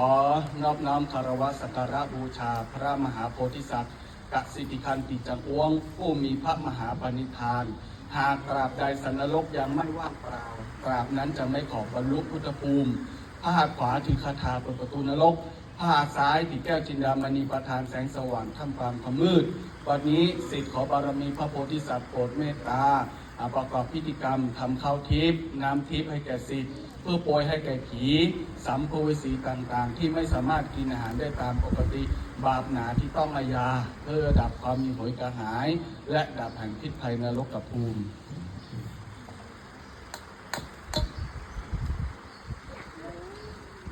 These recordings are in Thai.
ขอนอบน้อมคารวะสักการะบูชาพระมหาโพธิสัตว์กสิทธิคันติจังอ้วง ผู้มีพระมหาปณิธาน หากตราบใดสันนรกยังไม่ว่างเปล่าตราบนั้นจะไม่ขอบรรลุพุทธภูมิพระหัตถ์ขวาถือคาถาเปิดประตูนรกพระหัตถ์ซ้ายติดแก้วจินดามณีประทานแสงสว่างท่ามกลางความมืด วันนี้สิทธิ์ขอบารมีพระโพธิสัตว์โปรดเมตตาประกอบพิธีกรรมทำข้าวทิพย์น้ำทิพย์ให้แก่สิทธิ์ พื่อโปรยให้แก่ผีสัมภเวสีต่างๆ ที่ไม่สามารถกินอาหารได้ตามปกติบาปหนาที่ต้องอาญาเพื่อดับความมีโหยกระหาย และดับแห่งพิษภัยนรกกับภูมิ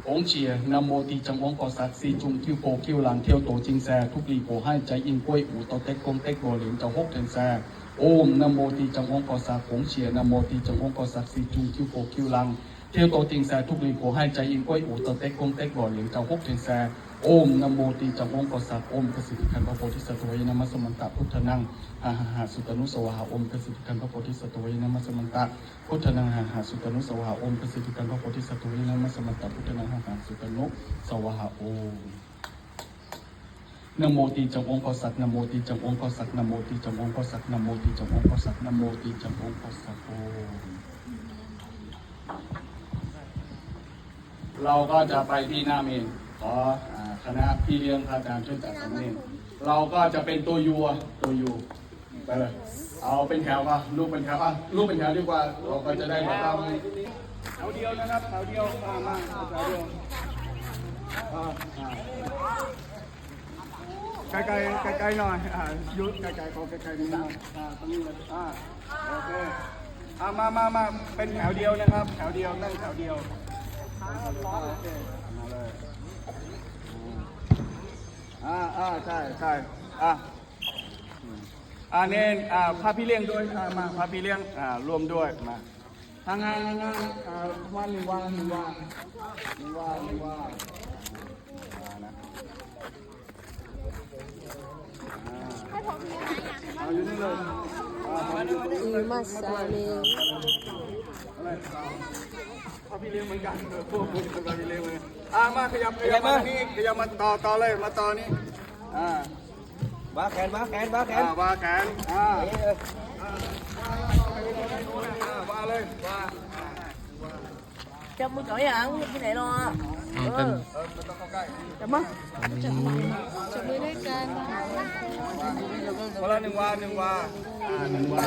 องค์เฉียนำโมตีจังองกอสักซีจุงคิวโกคิวหลังเที่ยวโตจิงแซทุกลีโกให้ใจอิงกล้วยอูตาเต็กกงเต็กโกเหลิงเจ้าฮกเทนแซ โอมนโมตีจังองกอสักองเฉียนโมตีจังองกอสักซีจุงคิวโกคิวลังเที่ยวโตจิงแซทุกลีโกให้ใจอิงกล้วยอูตเต็กกงเต็กโกเหลิงเจ้าฮกเทียนแซโอมนโมตีจังองกอสักโอมกสิทธิคันพระโพธิสัตว์ยนามัสมันตะพุทธนังอาหาหาสุตนุสวหาโอมกสิทธิคันพระโพธิสัตว์ยนามัสมันตะพุทธนังหาหาสุตนุสวหาโอมกสิทธิคันพระโพธิสัตว์ยนามัสมันตะพุทธนังหาหาสุตนุสวหาโอม นโมตีจังองค์พระสักนโมตีจังองค์พระสักนโมตีจังองค์พระสักนโมตีจังองค์พระสักนโมตีจังองค์พระสักโอเราก็จะไปที่หน้าเมนขอคณะพี่เลี้ยงพระอาจารย์ช่วยจัดสำเนียงเราก็จะเป็นตัวยูอะตัวยูไปเลยเอาเป็นแถวป่ะลูกเป็นแถวป่ะลูกเป็นแถวดีกว่าเราก็จะได้มาทำแถวเดียวนะครับแถวเดียวมามาแถวเดียวอ่า กลไกลไกลๆหน่อยอ่ายุดไกลๆขอไกลๆนิดหน่อยอ่าตรงนี้เลยอ่าโอเคอ่ามามามาเป็นแถวเดียวนะครับ แถวเดียวนั่งแถวเดียวโอเคมาเลยอ่าอ่าใช่ใช่อ่าอ่าเน้นอ่าพาพี่เลี้ยงด้วยอ่ามาพาพี่เลี้ยงอ่ารวมด้วยมาทางงานทางงานอ่าวันหนึ่งวันหนึ่งวันหนึ่งวันหนึ่งวันอ่านะ เอาอยู่นี่เลยอีมาซาเลอะไรเอาพี่เลี้ยงเหมือนกันเออพวกคุณกับพี่เลี้ยงเลยอ่ามาขยับขยับมานี่ขยับมาต่อต่อเลยมาต่อนี่อ่าบ้าแขนบ้าแขนบ้าแขอ่านว่าแขนอ่าเอออ่าว่าเลยว่าจับมือก่อนยังที่ไหนเออเออไม่ต้องเข้าใกล้จับมาจับมือจับมือด้วยกันคนละหนึ่งวาหนึ่งวาอ่าหนึ่งวา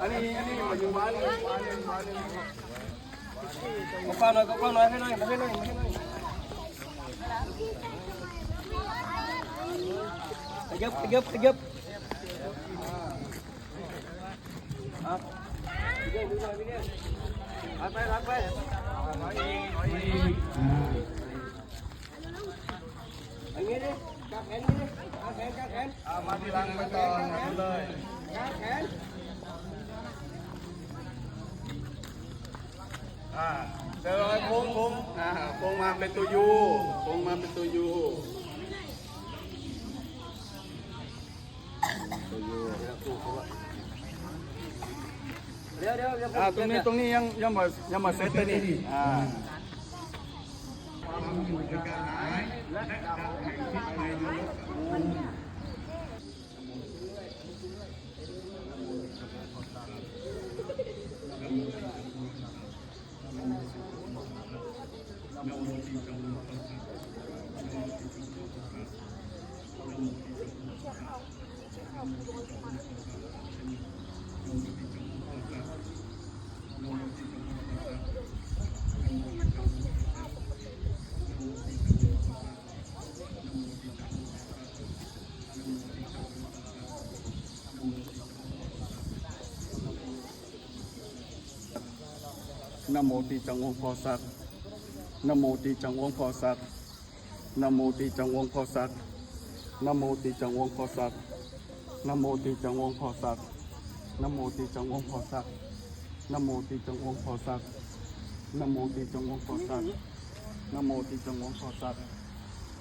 อันนี้อันนี้มาอยู่วาหนึ่งวาหนึ่งวาหนึ่งก็ฟังหน่อยก็ฟังหน่อยให้หน่อยมาให้หน่อยมาให้หน่อยขยับขยับขยับครับรักไปรักไปน้อย อีกน้อยอีกอันนี้ดิกางแขนนี่กางแขนกางแขนเอามาทีหลังไปต่อมาเลยกางแขนอ่าเดี๋ยวเราโค้งโค้งอ่าโค้งมาเป็นตัวยูโค้งมาเป็นตัวยู เดี๋ยวเดี๋ยวอ่าตรงนี้ตรงนี้ยังยังบ่ยังบ่เสร็จเลยนี่อ่าความอยู่การหายและการแข่งขันในยุค นโมติจังวงพอสักนโมติจังวงพอสักนโมติจังวงพอสักนโมติจังวงพอสักนโมติจังวงพอสักนโมติจังวงพอสักนโมติจังวงพอสักนโมติจังวงพอสักนโมติจังวงพอสัก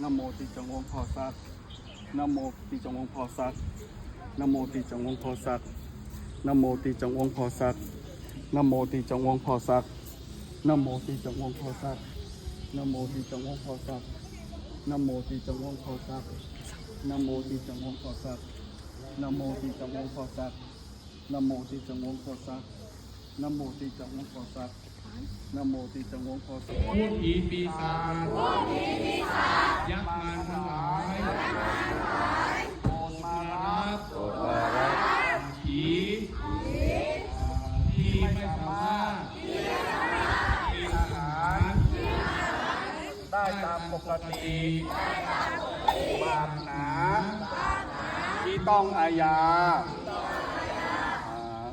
นโมติจังวงพอสักนโมติจังวงพอสักนโมติจังวงพอสักนโมติจังวงพอสักนโมติจังวงพอสัก นะโมติจังวงโพสักนะโมติจังวงโพสักนะโมติจังวงโพสักนะโมติจังวงโพสักนะโมติจังวงโพสักนะโมติจังวงโพสักนะโมติจังวงโพสักนะโมติจังวงโพสักพูดผีปีศาจพูดผีปีศาจยักษ์มารทั้งหลายโปรดมารับโปรดมารับ ปกติบาปหนาที่ต้องอาญา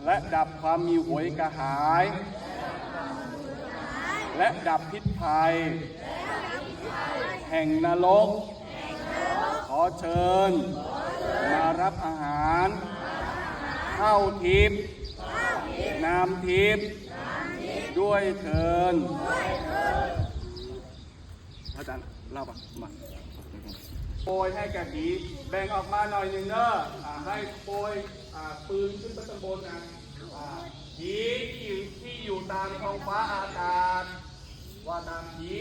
และดับความมีหวยกระหาย และดับพิษภัย แห่งนรก ขอเชิญ มารับอาหารเข้าทิพย์น้ำทิพย์ด้วยเทิน อาจารย์เล่าปะมาโปรยให้แกผีแบ่งออกมาหน่อยหนึ่งเนอะอ่าให้โปรยอ่าปืนขึ้นไปข้างบนนะอ่าผีที่อยู่ที่อยู่ตามท้องฟ้าอากาศ ว่าตามผี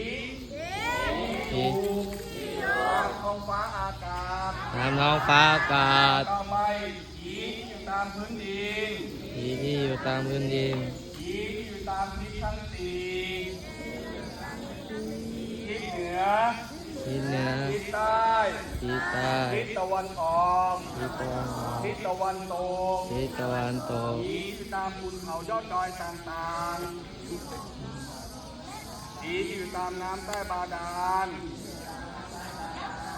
ที่อยู่ตามท้องฟ้าอากาศน้ำท้องฟ้าอากาศก็ไม่ผีที่อยู่ตามพื้นดินผีที่อยู่ตามพื้นดินผีที่อยู่ตามทิศทั้งสี่ ทิศใต้ทิศตะวันออกทิศตะวันออกทิศตะวันตกทิศตะวันตกผีที่ตามบุญเขายอดดอยต่างๆผีที่อยู่ตามน้ำใต้บาดาล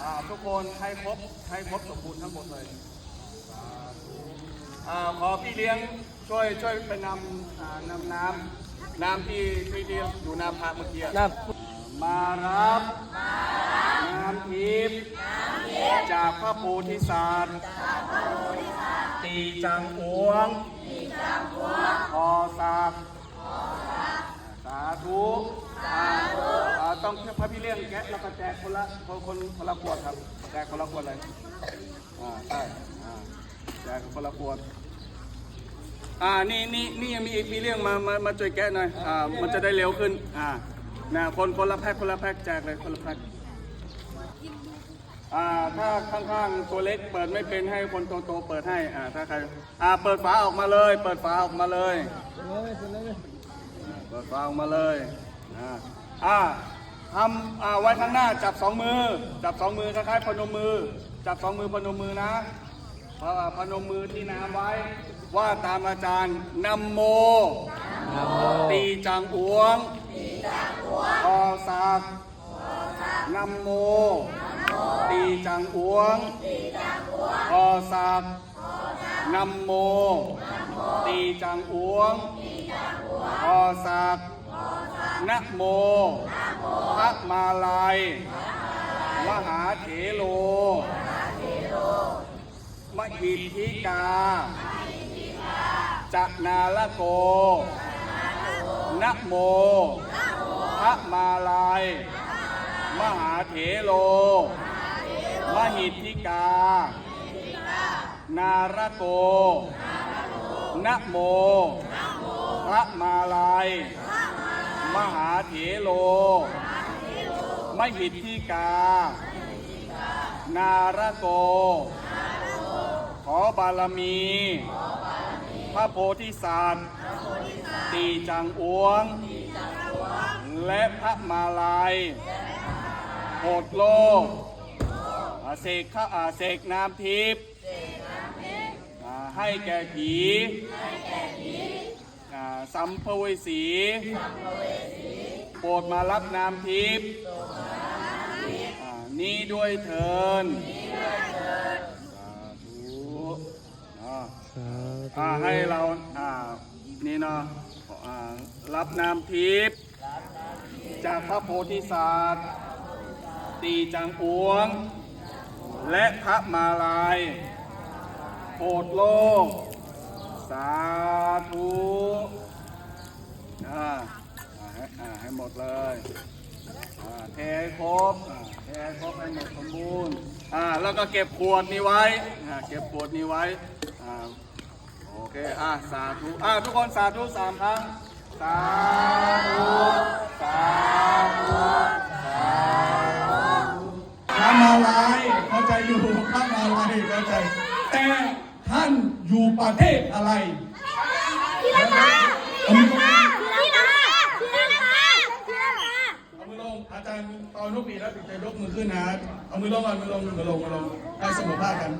อ่าทุกคนให้ครบให้ครบสมบูรณ์ทั้งหมดเลยอ่าขอพี่เลี้ยงช่วยช่วยไปนำอ่านำน้ำน้ำที่ที่เลี้ยงอยู่น้ำพระเมื่อกี้อะน้ มารับน้ำทิพย์จากพระโพธิสัตว์ตีจังอวงพอสักสาธุอ่าต้องพระพี่เลี้ยงแกะแล้วก็แจกคนละคนคนคนละขวดครับแจกคนละขวดเลยอ่าใช่อ่าแจกคนละขวดอ่านี่นี่นี่ยังมีอีกมีเรื่องมามามาช่วยแกะหน่อยอ่ามันจะได้เร็วขึ้นอ่า นะคนคนละแพ็คคนละแพ็คแจกเลยคนละแพ็คอ่าถ้าข้างๆตัวเล็กเปิดไม่เป็นให้คนโตๆเปิดให้อ่าถ้าใครอ่าเปิดฝาออกมาเลย เปิดฝาออกมาเลยเปิดฝาออกมาเลยอ่าอ่าทำอ่าไว้ข้างหน้าจับสองมือ จับสองมือคล้ายๆพนมมือ จับสองมือพนมมือนะพระพนมมือที่น้ำไว้ ว่าตามอาจารย์นำโมนะโมตีจังอวงพ อสักนำโมตีจังอวงอสักนำโมตีจังอวงอสักนะโมพระมาลัยมหาเถโล มหิทธิกาจักนาละโกนะโม ระมาลัยมหาเถโล มหิทธิกา นารโก นะโม พระมาลัยมหาเถโล มหิทธิกา นารโก ขอบารมี พระโพธิสัตว์ตีจังอ้วง และพระมาลัยโหดโลกอาเสกข้าอาเสกน้ำทิพย์อ่าให้แก่ผีอ่าสัมภเวสีโปรดมารับน้ำทิพย์อ่านี้ด้วยเถินสาธุอ่าสาธุอ่าให้เราอ่านี่เนาะอ่ารับน้ำทิพย์ จากพระโพธิสัตว์ตีจังอวง และพระมาลัยโปรดโลก สาธุอ่าให้หมดเลยเทให้ครบเทให้ครบให้หมดสมบูรณ์อ่าแล้วก็เก็บขวดนี้ไว้อ่าเก็บขวดนี้ไว้อ่าโอเคอะสาธุอะทุกคนสาธุสามครั้ง สาธุสาธุสาธุพระมาลายเข้าใจอยู่พระมาลายเข้าใจ แต่ท่านอยู่ประเทศอะไรพี่ลังกาพี่ลังกาพี่ลังกาพี่ลังกาพี่ลังกาเอามือลงอาจารย์ตอนนกปีแล้วถึงจะยกมือขึ้นนะเอามือลงก่อนมือลงมือลงมือลงให้สมอภาคกัน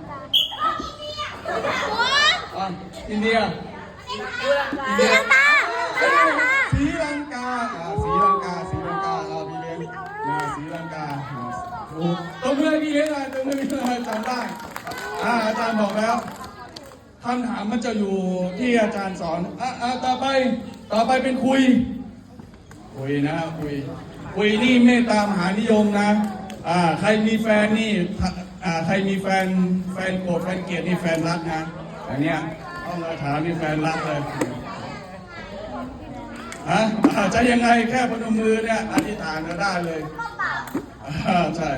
อะอินเดียพี่ลังกา พี่ลังกาศรีลังกาอ่าศรีลังกาศรีลังกาเราพี่เลี้ยงนะศรีลังกาโอ้ตัวเมื่อพี่เลี้ยงอะไรตัวเมื่อพี่เลี้ยงอะไรจำได้อ่าอาจารย์บอกแล้วคำถามมันจะอยู่ที่อาจารย์สอนอะอะต่อไปต่อไปเป็นคุย คุยนะคุย คุยนี่เมตตามหานิยมนะอ่าใครมีแฟนนี่อ่าใครมีแฟนแฟนโกรธแฟนเกลียดนี่แฟนรักนะอันเนี้ยต้องมาถามนี่แฟนรักเลย ฮะอ่าจะยังไงแค่พนมมือเนี่ยอธิษฐานก็ได้เลยอ่าใช่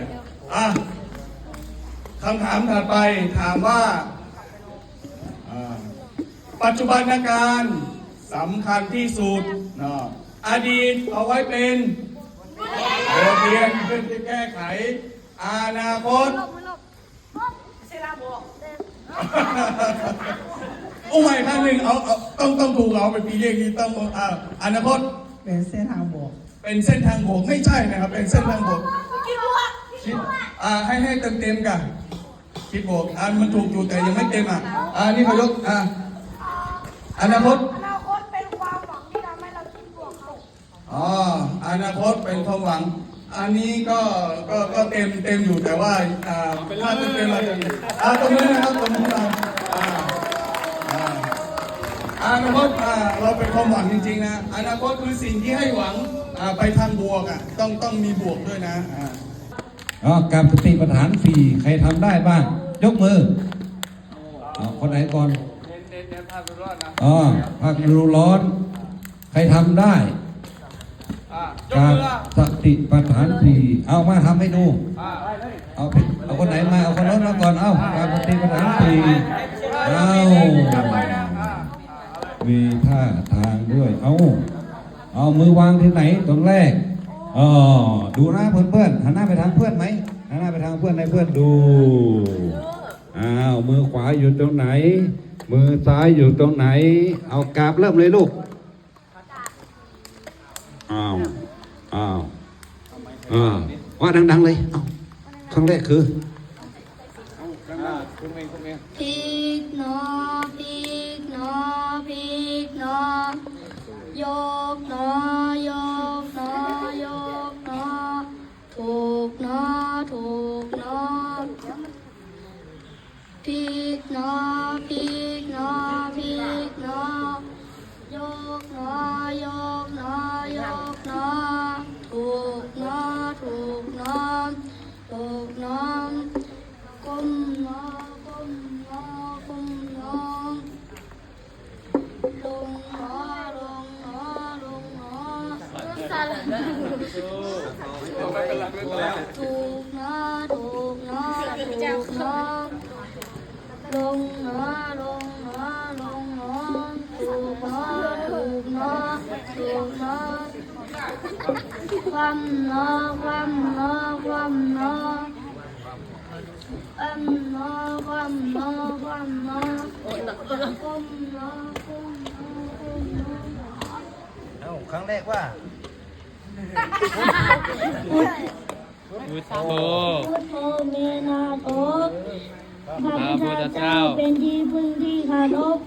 อะคำถามถัดไปถามว่าอ่า ปัจจุบันการสำคัญที่สุดเนาะอดีตเอาไว้เป็นบทเรียนเพื่อที่แก้ไขอนาคตโอ้ไม่ครั้งหนึ่งเอาเอา ต้องต้องถูกเอาไปปีเรียกนี้ต้องอ่าอนาคตเป็นเส้นทางบวกเป็นเส้นทางบวกไม่ใช่นะครับ เป็นเส้นทางบวกคิดอ่าให้ให้เต็มเต็มๆกันคิดบวกอ่ามันถูกอยู่แต่ยังไม่เต็มอะอ่านี่พยกอ่าอนาคตอนาคตเป็นความหวังที่ทำให้เราคิดบวกค่ะอ๋ออนาคตเป็นความหวัง อันนี้ก็ก็ก็เต็มเต็มอยู่แต่ว่าอ่าถ้าเต็มเต็มเราจะอ่าตรงนี้นะครับตรงนี้เราอ่าอ่า อนาคตอ่าเราเป็นความหวังจริงๆนะอนาคตคือสิ่งที่ให้หวังอ่าไปทางบวกอะต้องต้องมีบวกด้วยนะอ่าอ๋อการสติปัฏฐานสี่ใครทำได้บ้าง ยกมืออ๋อคนไหนก่อนเน้นเน้นเน้นภาพรอดนะอ๋อภาคฤดูร้อน ใครทำได้อ่ายกการมืออะสติปัฏฐานสี่เอามาทำให้ดูอ่าเอาเอาคนไหนมาเอาคนโน้นมาก่อนเอาการสติปัฏฐานสี่เอาจับไปนะอ่า มีท่าทางด้วย เอาเอามือวางที่ไหนตรงแรกอ๋อดูหน้าเพื่อนๆหันหน้าไปทางเพื่อนไหมหันหน้าไปทางเพื่อนให้เพื่อนดูอ้าวมือขวาอยู่ตรงไหน มือซ้ายอยู่ตรงไหน เอากราบเริ่มเลยลูกอ้าวอ้าวอ่าว่าดัง ๆ เลย เอาครั้งแรกคือ ยกหนอยกหนอยกหนอถูกหนอถูกหนอพริกหนอพริก ถูกหนอถูกหนอถูกหนอลงหนอลงหนอลงหนอถูกหนอถูกหนอถูกหนอความหนอความหนอความหนอ âm nó quăm nó quăm nó quăm nó quăm nó quăm nó เอาครั้งแรกว่า พุทโธพุทโธเมนาโถพระพุทธเจ้าเป็นที่พึ่งที่คารพ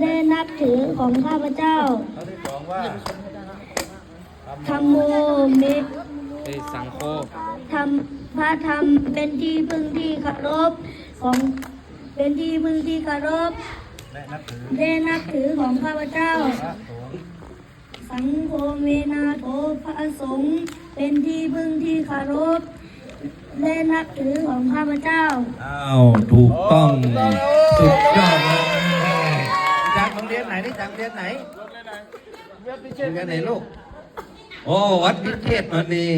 ได้นับถือของข้าพเจ้าครั้งที่สองว่าธรรมโมเมเอ้ยสังโฆธรรมพระธรรมเป็นที่พึ่งที่คารพของเป็นที่พึ่งที่คารพและนับได้นับถือของข้าพเจ้า สงฆ์สังโฆเมนาโถพระสงฆ์เป็นที่พึ่งที่เคารพและนับถือของข้าพเจ้า อ้าวถูกต้องสุดยอดเลยจากโรงเรียนไหนนี่จากโรงเรียนไหนโรงเรียนไหนลูก โอ้วัดพิเทศมานี่